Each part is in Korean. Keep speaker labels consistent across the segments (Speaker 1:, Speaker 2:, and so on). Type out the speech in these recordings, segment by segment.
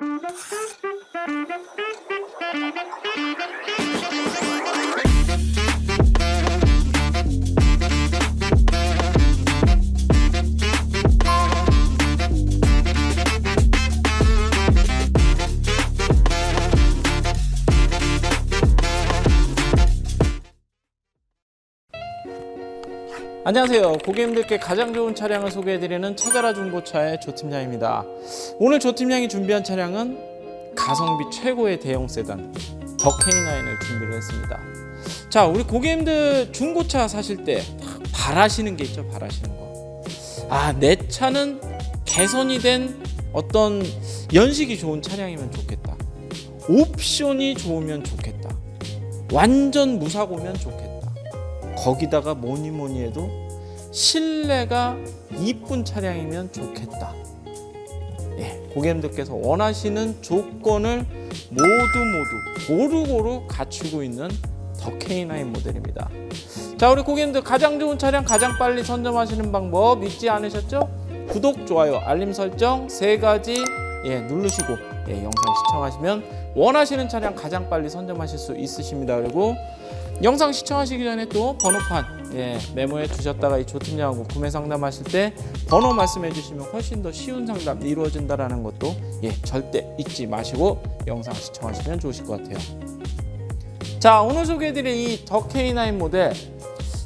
Speaker 1: Thank you. 안녕하세요. 고객님들께 가장 좋은 차량을 소개해드리는 찾아라 중고차의 조 팀장입니다. 오늘 조 팀장이 준비한 차량은 가성비 최고의 대형 세단 더 K9을 준비를 했습니다. 자, 우리 고객님들 중고차 사실 때 바라시는 게 있죠. 바라시는 거. 아, 내 차는 개선이 된 어떤 연식이 좋은 차량이면 좋겠다. 옵션이 좋으면 좋겠다. 완전 무사고면 좋겠다. 거기다가 뭐니 뭐니 해도 실내가 이쁜 차량이면 좋겠다. 예, 고객님들께서 원하시는 조건을 모두 모두 고루고루 갖추고 있는 더 K9 모델입니다. 자, 우리 고객님들 가장 좋은 차량 가장 빨리 선점하시는 방법 잊지 않으셨죠? 구독, 좋아요, 알림 설정 세 가지 예, 누르시고 예, 영상 시청하시면 원하시는 차량 가장 빨리 선점하실 수 있으십니다. 그리고 영상 시청하시기 전에 또 번호판 예, 메모해 두셨다가 이 조팀장하고 구매 상담하실 때 번호 말씀해 주시면 훨씬 더 쉬운 상담 이루어진다라는 것도 예, 절대 잊지 마시고 영상 시청하시면 좋으실 것 같아요. 자 오늘 소개해드릴 이 더 K9 모델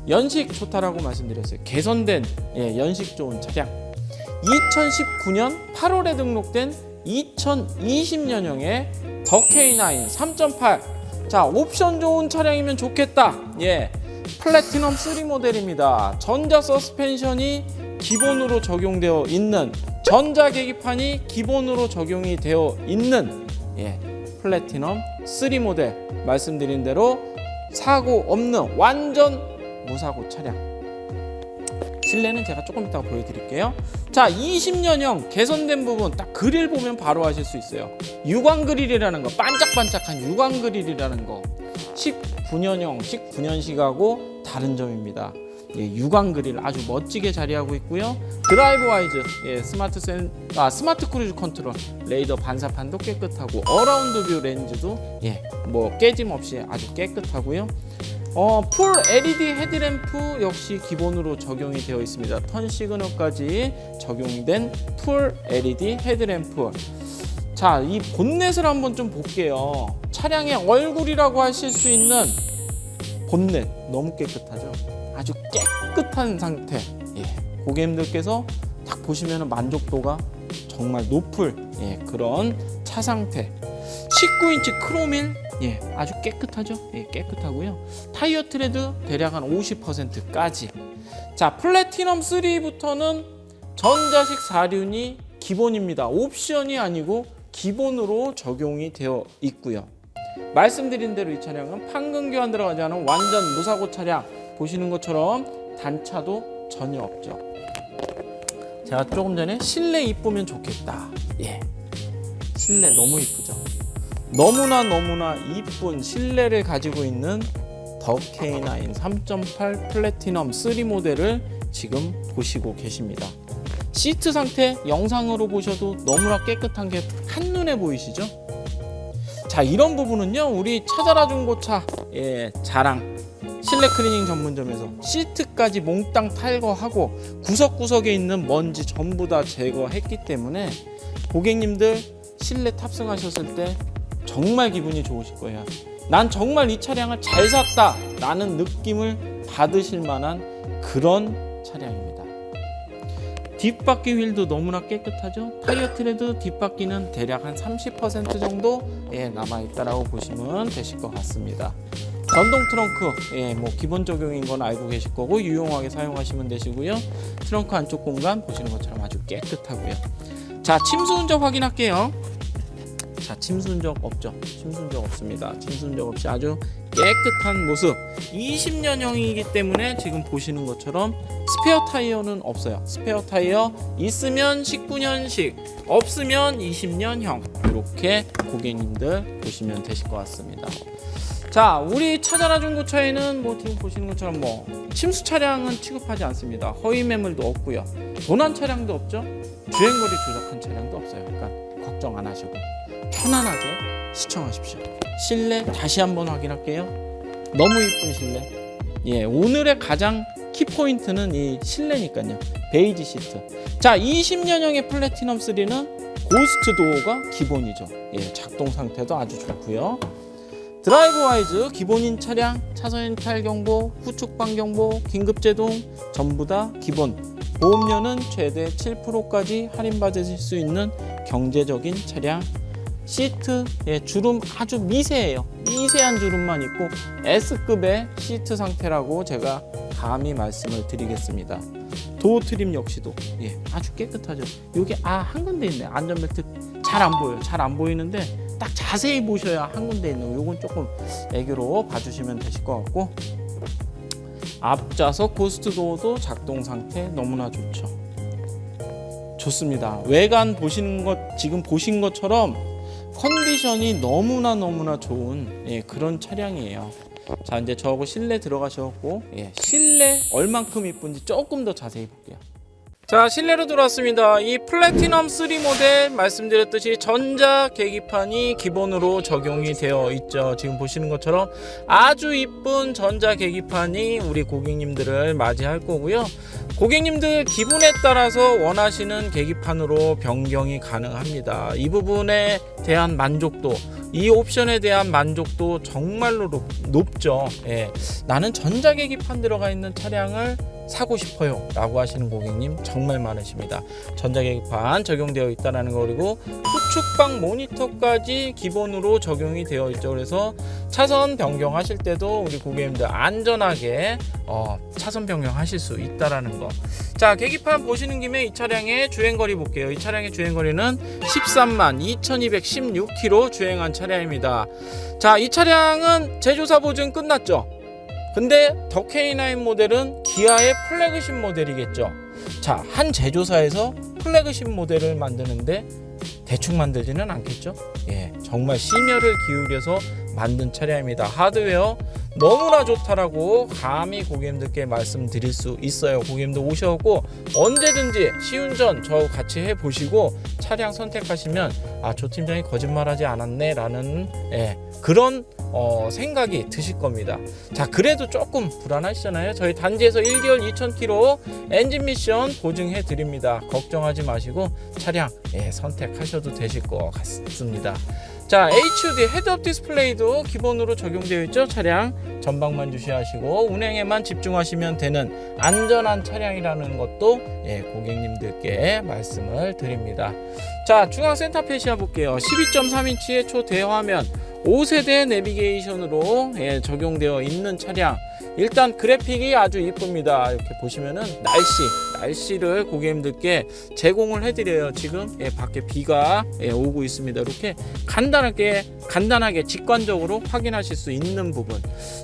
Speaker 1: 연식 좋다라고 말씀드렸어요. 개선된 예, 연식 좋은 차량 2019년 8월에 등록된 2020년형의 더 K9 3.8 자, 옵션 좋은 차량이면 좋겠다. 예. 플래티넘 3 모델입니다. 전자 서스펜션이 기본으로 적용되어 있는 전자 계기판이 기본으로 적용이 되어 있는 예. 플래티넘 3 모델 말씀드린 대로 사고 없는 완전 무사고 차량. 실내는 제가 조금 이따 보여드릴게요. 자, 20년형 개선된 부분 딱 그릴 보면 바로 아실 수 있어요. 유광 그릴이라는 거, 반짝반짝한 유광 그릴이라는 거. 19년형, 19년식하고 다른 점입니다. 예, 유광 그릴 아주 멋지게 자리하고 있고요. 드라이브 와이즈, 예, 스마트 센, 아, 스마트 크루즈 컨트롤, 레이더 반사판도 깨끗하고 어라운드 뷰 렌즈도 예, 뭐 깨짐 없이 아주 깨끗하고요. 어, 풀 LED 헤드램프 역시 기본으로 적용이 되어 있습니다. 턴 시그널까지 적용된 풀 LED 헤드램프. 자, 이 본넷을 한번 좀 볼게요. 차량의 얼굴이라고 하실 수 있는 본넷 너무 깨끗하죠. 아주 깨끗한 상태. 예, 고객님들께서 딱 보시면 만족도가 정말 높을 예, 그런 차 상태. 19인치 크로밀 예, 아주 깨끗하죠. 예, 깨끗하고요. 타이어 트레드 대략 한 50%까지. 자, 플래티넘 3부터는 전자식 사륜이 기본입니다. 옵션이 아니고 기본으로 적용이 되어 있고요. 말씀드린 대로 이 차량은 판금 교환 들어가지 않은 완전 무사고 차량 보시는 것처럼 단차도 전혀 없죠. 제가 조금 전에 실내 이쁘면 좋겠다. 예. 실내 너무 이쁘죠. 너무나 너무나 이쁜 실내를 가지고 있는 더 K9 3.8 플래티넘 3 모델을 지금 보시고 계십니다. 시트 상태 영상으로 보셔도 너무나 깨끗한 게 한눈에 보이시죠? 자 이런 부분은요 우리 찾아라 중고차 예, 자랑 실내 클리닝 전문점에서 시트까지 몽땅 탈거하고 구석구석에 있는 먼지 전부 다 제거했기 때문에 고객님들 실내 탑승하셨을 때 정말 기분이 좋으실 거예요. 난 정말 이 차량을 잘 샀다 라는 느낌을 받으실 만한 그런 차량입니다. 뒷바퀴 휠도 너무나 깨끗하죠. 타이어 트레드 뒷바퀴는 대략 한 30% 정도 예, 남아 있다라고 보시면 되실 것 같습니다. 전동 트렁크, 예, 뭐 기본 적용인 건 알고 계실 거고 유용하게 사용하시면 되시고요. 트렁크 안쪽 공간 보시는 것처럼 아주 깨끗하고요. 자, 침수 운전 확인할게요. 자, 침수 흔적 없죠? 침수 흔적 없습니다. 침수 흔적 없이 아주 깨끗한 모습. 20년형이기 때문에 지금 보시는 것처럼 스페어 타이어는 없어요. 스페어 타이어 있으면 19년식, 없으면 20년형. 이렇게 고객님들 보시면 되실 것 같습니다. 자, 우리 찾아라 중고차에는 뭐 지금 보시는 것처럼 뭐 침수 차량은 취급하지 않습니다. 허위 매물도 없고요. 도난 차량도 없죠. 주행거리 조작한 차량도 없어요. 그러니까 걱정 안 하시고. 편안하게 시청하십시오. 실내 다시 한번 확인할게요. 너무 이쁜 실내. 예, 오늘의 가장 키 포인트는 이 실내니까요. 베이지 시트. 자, 20년형의 플래티넘 3는 고스트 도어가 기본이죠. 예, 작동 상태도 아주 좋고요. 드라이브 와이즈 기본인 차량 차선 이탈 경보, 후측방 경보, 긴급 제동 전부 다 기본. 보험료는 최대 7%까지 할인받으실 수 있는 경제적인 차량. 시트 예, 주름 아주 미세해요. 미세한 주름만 있고 S급의 시트 상태라고 제가 감히 말씀을 드리겠습니다. 도어 트림 역시도 예, 아주 깨끗하죠. 여기 아 한 군데 있네. 안전벨트 잘 안 보여요. 잘 안 보이는데 딱 자세히 보셔야 한 군데 있는 거. 요건 조금 애교로 봐주시면 되실 것 같고 앞좌석 고스트 도어도 작동 상태 너무나 좋죠. 좋습니다. 외관 보시는 것 지금 보신 것처럼 컨디션이 너무나 너무나 좋은 예, 그런 차량이에요. 자 이제 저하고 실내 들어가셨고 예, 실내 얼만큼 이쁜지 조금 더 자세히 볼게요. 자 실내로 들어왔습니다. 이 플래티넘 3 모델 말씀드렸듯이 전자 계기판이 기본으로 적용이 되어 있죠. 지금 보시는 것처럼 아주 이쁜 전자 계기판이 우리 고객님들을 맞이할 거고요. 고객님들 기분에 따라서 원하시는 계기판으로 변경이 가능합니다. 이 부분에 대한 만족도, 이 옵션에 대한 만족도 정말로 높, 높죠. 예. 나는 전자 계기판 들어가 있는 차량을 사고 싶어요 라고 하시는 고객님 정말 많으십니다. 전자계기판 적용되어 있다는 거 그리고 후측방 모니터까지 기본으로 적용이 되어 있죠. 그래서 차선 변경하실 때도 우리 고객님들 안전하게 어, 차선 변경하실 수 있다라는 거 자 계기판 보시는 김에 이 차량의 주행거리 볼게요. 이 차량의 주행거리는 13만 2216km 주행한 차량입니다. 자 이 차량은 제조사 보증 끝났죠 근데 더 K9 모델은 기아의 플래그십 모델이겠죠. 자, 한 제조사에서 플래그십 모델을 만드는데 대충 만들지는 않겠죠. 예, 정말 심혈을 기울여서 만든 차량입니다. 하드웨어 너무나 좋다라고 감히 고객님들께 말씀드릴 수 있어요. 고객님들 오셔갖고 언제든지 시운전 저 같이 해보시고 차량 선택하시면 아, 조 팀장이 거짓말하지 않았네 라는 예, 그런 어, 생각이 드실 겁니다. 자, 그래도 조금 불안하시잖아요. 저희 단지에서 1개월 2,000km 엔진 미션 보증해 드립니다. 걱정하지 마시고 차량 예, 선택하셔도 되실 것 같습니다. 자, HUD 헤드업 디스플레이도 기본으로 적용되어 있죠. 차량 전방만 주시하시고 운행에만 집중하시면 되는 안전한 차량이라는 것도 예, 고객님들께 말씀을 드립니다. 자, 중앙 센터 페 시아 볼게요. 12.3인치의 초대화면 5세대 내비게이션으로 예, 적용되어 있는 차량. 일단 그래픽이 아주 이쁩니다. 이렇게 보시면은 날씨, 날씨를 고객님들께 제공을 해드려요. 지금 예, 밖에 비가 예, 오고 있습니다. 이렇게 간단하게, 간단하게 직관적으로 확인하실 수 있는 부분.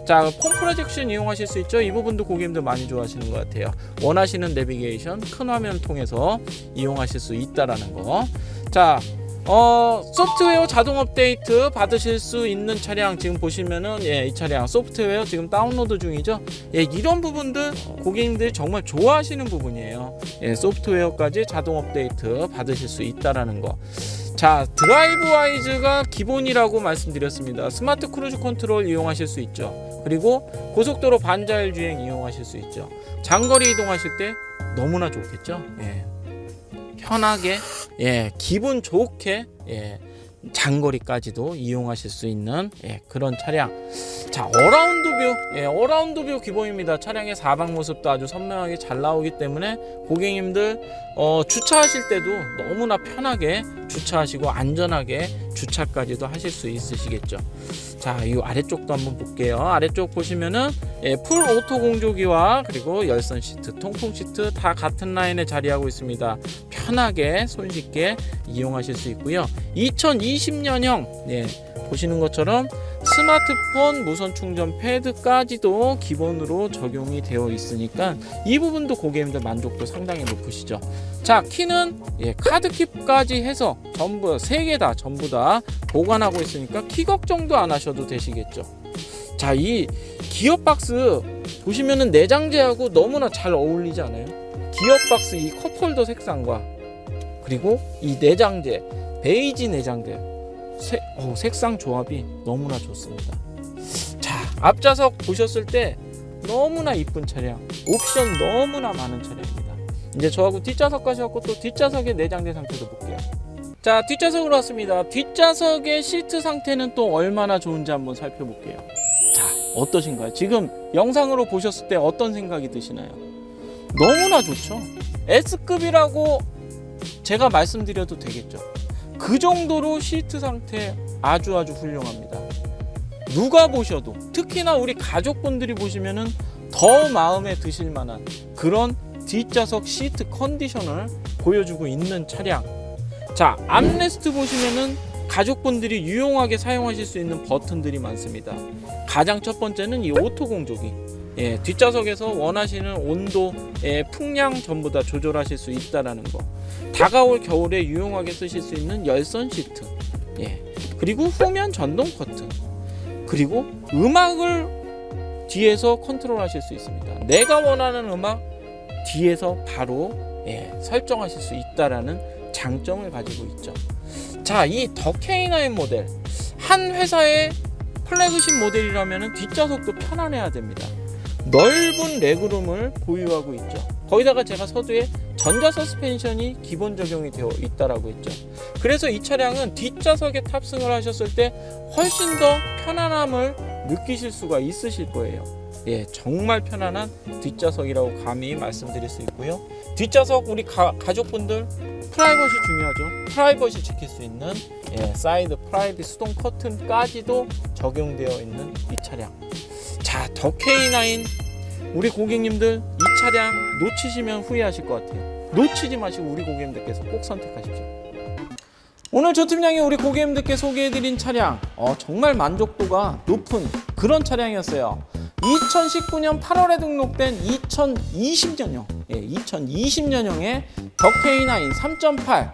Speaker 1: 자, 폼 프로젝션 이용하실 수 있죠. 이 부분도 고객님들 많이 좋아하시는 것 같아요. 원하시는 내비게이션 큰 화면 통해서 이용하실 수 있다라는 거. 자, 어, 소프트웨어 자동 업데이트 받으실 수 있는 차량 지금 보시면은 예, 이 차량 소프트웨어 지금 다운로드 중이죠. 예, 이런 부분들 고객님들이 정말 좋아하시는 부분이에요. 예, 소프트웨어까지 자동 업데이트 받으실 수 있다라는 거. 자, 드라이브 와이즈가 기본이라고 말씀드렸습니다. 스마트 크루즈 컨트롤 이용하실 수 있죠. 그리고 고속도로 반자율 주행 이용하실 수 있죠. 장거리 이동하실 때 너무나 좋겠죠. 예. 편하게 예 기분 좋게 예 장거리까지도 이용하실 수 있는 예, 그런 차량. 자 어라운드 뷰, 예, 어라운드 뷰 기본입니다. 차량의 사방 모습도 아주 선명하게 잘 나오기 때문에 고객님들 어, 주차하실 때도 너무나 편하게 주차하시고 안전하게 주차까지도 하실 수 있으시겠죠. 자, 이 아래쪽도 한번 볼게요. 아래쪽 보시면은 예, 풀 오토 공조기와 그리고 열선 시트, 통풍 시트 다 같은 라인에 자리하고 있습니다. 편하게 손쉽게 이용하실 수 있고요. 2020년형 예, 보시는 것처럼 스마트폰 무선 충전 패드까지도 기본으로 적용이 되어 있으니까 이 부분도 고객님들 만족도 상당히 높으시죠. 자, 키는 예, 카드킵까지 해서 전부 세 개 다 전부 다 보관하고 있으니까 키 걱정도 안 하셔도 되시겠죠. 자, 이 기어 박스 보시면은 내장재하고 너무나 잘 어울리지 않아요? 기어 박스 이 컵홀더 색상과 그리고 이 내장재 베이지 내장재 색, 어, 색상 조합이 너무나 좋습니다. 자, 앞좌석 보셨을 때 너무나 이쁜 차량, 옵션 너무나 많은 차량입니다. 이제 저하고 뒷좌석 가셔갖고 또 뒷좌석의 내장재 상태도 볼게요. 자, 뒷좌석으로 왔습니다. 뒷좌석의 시트 상태는 또 얼마나 좋은지 한번 살펴볼게요. 자, 어떠신가요? 지금 영상으로 보셨을 때 어떤 생각이 드시나요? 너무나 좋죠. S급이라고 제가 말씀드려도 되겠죠. 그 정도로 시트 상태 아주 아주 훌륭합니다. 누가 보셔도 특히나 우리 가족분들이 보시면은 더 마음에 드실 만한 그런 뒷좌석 시트 컨디션을 보여주고 있는 차량. 자, 암레스트 보시면은 가족분들이 유용하게 사용하실 수 있는 버튼들이 많습니다. 가장 첫 번째는 이 오토 공조기. 예, 뒷좌석에서 원하시는 온도, 예, 풍량 전부 다 조절하실 수 있다라는 거. 다가올 겨울에 유용하게 쓰실 수 있는 열선 시트. 예. 그리고 후면 전동 커튼. 그리고 음악을 뒤에서 컨트롤 하실 수 있습니다. 내가 원하는 음악 뒤에서 바로 예, 설정하실 수 있다라는 장점을 가지고 있죠. 자, 이 더 K9 모델 한 회사의 플래그십 모델이라면 뒷좌석도 편안해야 됩니다. 넓은 레그룸을 보유하고 있죠. 거기다가 제가 서두에 전자 서스펜션이 기본 적용이 되어 있다라고 했죠. 그래서 이 차량은 뒷좌석에 탑승을 하셨을 때 훨씬 더 편안함을 느끼실 수가 있으실 거예요. 예, 정말 편안한 뒷좌석이라고 감히 말씀드릴 수 있고요. 뒷좌석 우리 가, 가족분들 프라이버시 중요하죠. 프라이버시 지킬 수 있는 예, 사이드 프라이빗 수동 커튼까지도 적용되어 있는 이 차량. 자, 더 K9 우리 고객님들 이 차량 놓치시면 후회하실 것 같아요. 놓치지 마시고 우리 고객님들께서 꼭 선택하십시오. 오늘 저 팀장이 우리 고객님들께 소개해드린 차량 어, 정말 만족도가 높은 그런 차량이었어요. 2019년 8월에 등록된 2020년형, 예, 2020년형의 더 K9 3.8,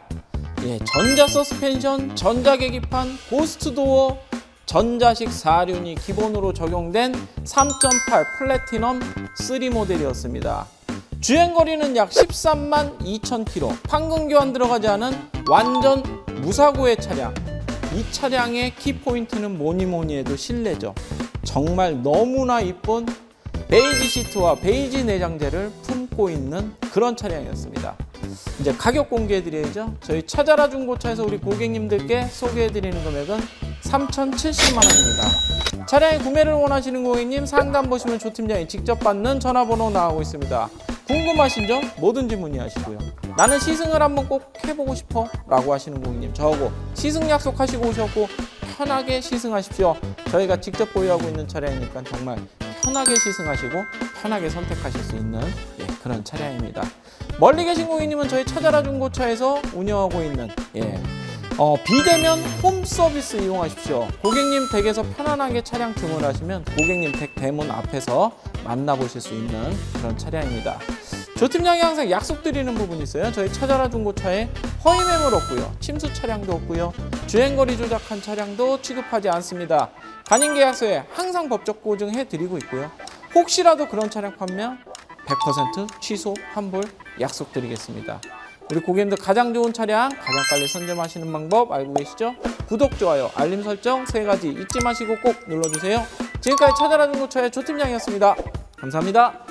Speaker 1: 예, 전자 서스펜션, 전자 계기판, 고스트 도어, 전자식 사륜이 기본으로 적용된 3.8 플래티넘 3 모델이었습니다. 주행 거리는 약 13만 2천 킬로, 판금 교환 들어가지 않은 완전 무사고의 차량. 이 차량의 키 포인트는 뭐니 뭐니 해도 실내죠. 정말 너무나 이쁜 베이지 시트와 베이지 내장재를 품고 있는 그런 차량이었습니다. 이제 가격 공개해 드려야죠. 저희 찾아라 중고차에서 우리 고객님들께 소개해 드리는 금액은 3,070만 원입니다. 차량의 구매를 원하시는 고객님 상담 보시면 조 팀장이 직접 받는 전화번호 나오고 있습니다. 궁금하신 점 뭐든지 문의하시고요. 나는 시승을 한번 꼭 해보고 싶어 라고 하시는 고객님 저하고 시승 약속하시고 오셨고 편하게 시승하십시오. 저희가 직접 보유하고 있는 차량이니까 정말 편하게 시승하시고 편하게 선택하실 수 있는 예, 그런 차량입니다. 멀리 계신 고객님은 저희 찾아라 중고차에서 운영하고 있는 예, 어, 비대면 홈 서비스 이용하십시오. 고객님 댁에서 편안하게 차량 주문하시면 고객님 댁 대문 앞에서 만나보실 수 있는 그런 차량입니다. 조 팀장이 항상 약속드리는 부분이 있어요. 저희 찾아라 중고차에 허위 매물 없고요. 침수 차량도 없고요. 주행거리 조작한 차량도 취급하지 않습니다. 간인계약서에 항상 법적 보증해 드리고 있고요. 혹시라도 그런 차량 판매 100% 취소 환불 약속드리겠습니다. 우리 고객님들 가장 좋은 차량 가장 빨리 선점하시는 방법 알고 계시죠? 구독, 좋아요, 알림 설정 세 가지 잊지 마시고 꼭 눌러주세요. 지금까지 찾아라 중고차의 조 팀장이었습니다. 감사합니다.